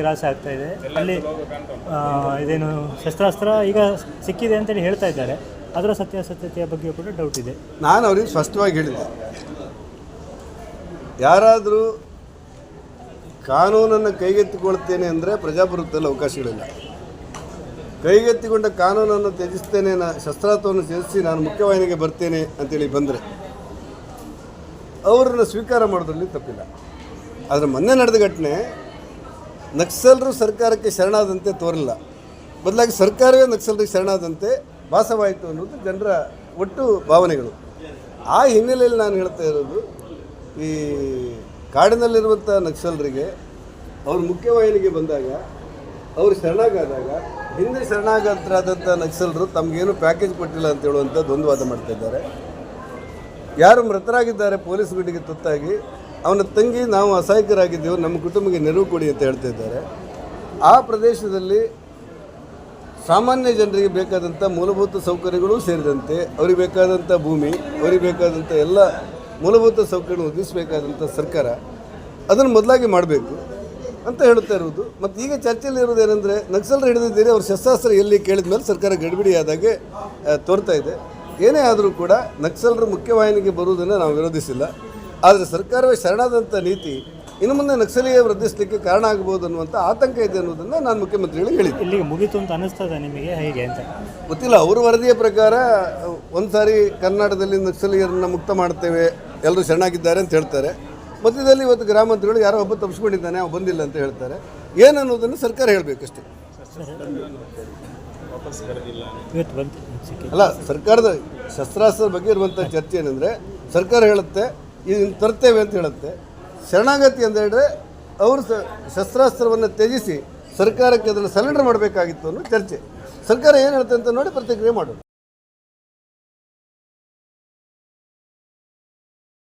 ಗ್ರಾಸ ಆಗ್ತಾ ಇದೆ. ಅಲ್ಲಿ ಇದೇನು ಶಸ್ತ್ರಾಸ್ತ್ರ ಈಗ ಸಿಕ್ಕಿದೆ ಅಂತೇಳಿ ಹೇಳ್ತಾ ಇದ್ದಾರೆ. ಅದರ ಸತ್ಯಾಸತ್ಯತೆಯ ಬಗ್ಗೆ ಕೂಡ ಡೌಟ್ ಇದೆ. ನಾನು ಅವ್ರಿಗೆ ಸ್ಪಷ್ಟವಾಗಿ ಹೇಳಿದೆ. ಯಾರಾದರೂ ಕಾನೂನನ್ನು ಕೈಗೆತ್ತಿಕೊಳ್ತೇನೆ ಅಂದರೆ ಪ್ರಜಾಪ್ರಭುತ್ವದಲ್ಲಿ ಅವಕಾಶಗಳಿಲ್ಲ ಕೈಗೆತ್ತಿಕೊಂಡ ಕಾನೂನನ್ನು ತ್ಯಜಿಸ್ತೇನೆ ನಾ, ಶಸ್ತ್ರಾಸ್ತ್ರವನ್ನು ತ್ಯಜಿಸಿ ನಾನು ಮುಖ್ಯವಾಹಿನಿಗೆ ಬರ್ತೇನೆ ಅಂತೇಳಿ ಬಂದರೆ ಅವರನ್ನು ಸ್ವೀಕಾರ ಮಾಡೋದ್ರಲ್ಲಿ ತಪ್ಪಿಲ್ಲ. ಆದರೆ ಮೊನ್ನೆ ನಡೆದ ಘಟನೆ ನಕ್ಸಲರು ಸರ್ಕಾರಕ್ಕೆ ಶರಣಾದಂತೆ ತೋರಿಲ್ಲ. ಬದಲಾಗಿ ಸರ್ಕಾರವೇ ನಕ್ಸಲರಿಗೆ ಶರಣಾದಂತೆ ಭಾಸವಾಯಿತು ಅನ್ನೋದು ಜನರ ಒಟ್ಟು ಭಾವನೆಗಳು. ಆ ಹಿನ್ನೆಲೆಯಲ್ಲಿ ನಾನು ಹೇಳ್ತಾ ಇರೋದು, ಈ ಕಾಡಿನಲ್ಲಿರುವಂಥ ನಕ್ಸಲರಿಗೆ ಅವ್ರ ಮುಖ್ಯವಾಹಿನಿಗೆ ಬಂದಾಗ, ಅವರು ಶರಣಾಗಾದಾಗ, ಹಿಂದೆ ಶರಣಾಗತರಾದಂಥ ನಕ್ಸಲರು ತಮಗೇನು ಪ್ಯಾಕೇಜ್ ಕೊಟ್ಟಿಲ್ಲ ಅಂತ ಹೇಳುವಂಥ ದ್ವಂದ್ವಾದ ಮಾಡ್ತಾ ಇದ್ದಾರೆ. ಯಾರು ಮೃತರಾಗಿದ್ದಾರೆ, ಪೊಲೀಸ್ ಗುಂಡಿಗೆ ತುತ್ತಾಗಿ ಅವನ ತಂಗಿ, ನಾವು ಅಸಹಾಯಕರಾಗಿದ್ದೆವು ನಮ್ಮ ಕುಟುಂಬಕ್ಕೆ ನೆರವು ಕೊಡಿ ಅಂತ ಹೇಳ್ತಾ ಇದ್ದಾರೆ. ಆ ಪ್ರದೇಶದಲ್ಲಿ ಸಾಮಾನ್ಯ ಜನರಿಗೆ ಬೇಕಾದಂಥ ಮೂಲಭೂತ ಸೌಕರ್ಯಗಳು ಸೇರಿದಂತೆ, ಅವ್ರಿಗೆ ಬೇಕಾದಂಥ ಭೂಮಿ, ಅವ್ರಿಗೆ ಬೇಕಾದಂಥ ಎಲ್ಲ ಮೂಲಭೂತ ಸೌಕರ್ಯ ಒದಗಿಸಬೇಕಾದಂಥ ಸರ್ಕಾರ ಅದನ್ನು ಮೊದಲಾಗಿ ಮಾಡಬೇಕು ಅಂತ ಹೇಳ್ತಾ ಇರುವುದು. ಮತ್ತು ಈಗ ಚರ್ಚೆಯಲ್ಲಿ ಇರೋದು ಏನಂದರೆ ನಕ್ಸಲರು ಹಿಡಿದಿದ್ದೀರಿ, ಅವ್ರ ಶಸ್ತ್ರಾಸ್ತ್ರ ಎಲ್ಲಿ ಕೇಳಿದ ಮೇಲೆ ಸರ್ಕಾರ ಗಡಿಬಿಡಿಯಾದಾಗೆ ತೋರ್ತಾ ಇದೆ. ಏನೇ ಆದರೂ ಕೂಡ ನಕ್ಸಲರು ಮುಖ್ಯವಾಹಿನಿಗೆ ಬರುವುದನ್ನು ನಾವು ವಿರೋಧಿಸಿಲ್ಲ. ಆದರೆ ಸರ್ಕಾರವೇ ಶರಣಾದಂಥ ನೀತಿ ಇನ್ನು ಮುಂದೆ ನಕ್ಸಲೀಯ ವೃದ್ಧಿಸಲಿಕ್ಕೆ ಕಾರಣ ಆಗಬಹುದು ಅನ್ನುವಂಥ ಆತಂಕ ಇದೆ ಅನ್ನೋದನ್ನು ನಾನು ಮುಖ್ಯಮಂತ್ರಿಗಳಿಗೆ ಹೇಳಿದ್ದೆ. ಇಲ್ಲಿಗೆ ಮುಗಿತು ಅಂತ ಅನ್ನಿಸ್ತದೆ ನಿಮಗೆ? ಹೇಗೆ ಅಂತ? ಗೊತ್ತಿಲ್ಲ ಅವ್ರ ವರದಿಯ ಪ್ರಕಾರ ಒಂದು ಸಾರಿ ಕರ್ನಾಟಕದಲ್ಲಿ ನಕ್ಸಲೀಯರನ್ನ ಮುಕ್ತ ಮಾಡ್ತೇವೆ ಎಲ್ಲರೂ ಶರಣಾಗಿದ್ದಾರೆ ಅಂತ ಹೇಳ್ತಾರೆ. ಮಧ್ಯದಲ್ಲಿ ಇವತ್ತು ಗ್ರಾಮಾಂತರಿಗಳು ಯಾರೋ ಒಬ್ಬ ತಪ್ಪಿಸ್ಕೊಂಡಿದ್ದಾನೆ ಅವ ಬಂದಿಲ್ಲ ಅಂತ ಹೇಳ್ತಾರೆ. ಏನು ಅನ್ನೋದನ್ನು ಸರ್ಕಾರ ಹೇಳಬೇಕಷ್ಟೇ. ಅಲ್ಲ ಸರ್ಕಾರದ ಶಸ್ತ್ರಾಸ್ತ್ರದ ಬಗ್ಗೆ ಇರುವಂಥ ಚರ್ಚೆ ಏನಂದರೆ ಸರ್ಕಾರ ಹೇಳುತ್ತೆ ಇದನ್ನು ತರ್ತೇವೆ ಅಂತ ಹೇಳುತ್ತೆ. ಶರಣಾಗತಿ ಅಂತ ಹೇಳಿದ್ರೆ ಅವರು ಶಸ್ತ್ರಾಸ್ತ್ರವನ್ನು ತ್ಯಜಿಸಿ ಸರ್ಕಾರಕ್ಕೆ ಅದನ್ನು ಸರೆಂಡರ್ ಮಾಡಬೇಕಾಗಿತ್ತು ಅನ್ನೋ ಚರ್ಚೆ. ಸರ್ಕಾರ ಏನು ಹೇಳುತ್ತೆ ಅಂತ ನೋಡಿ ಪ್ರತಿಕ್ರಿಯೆ ಮಾಡೋದು.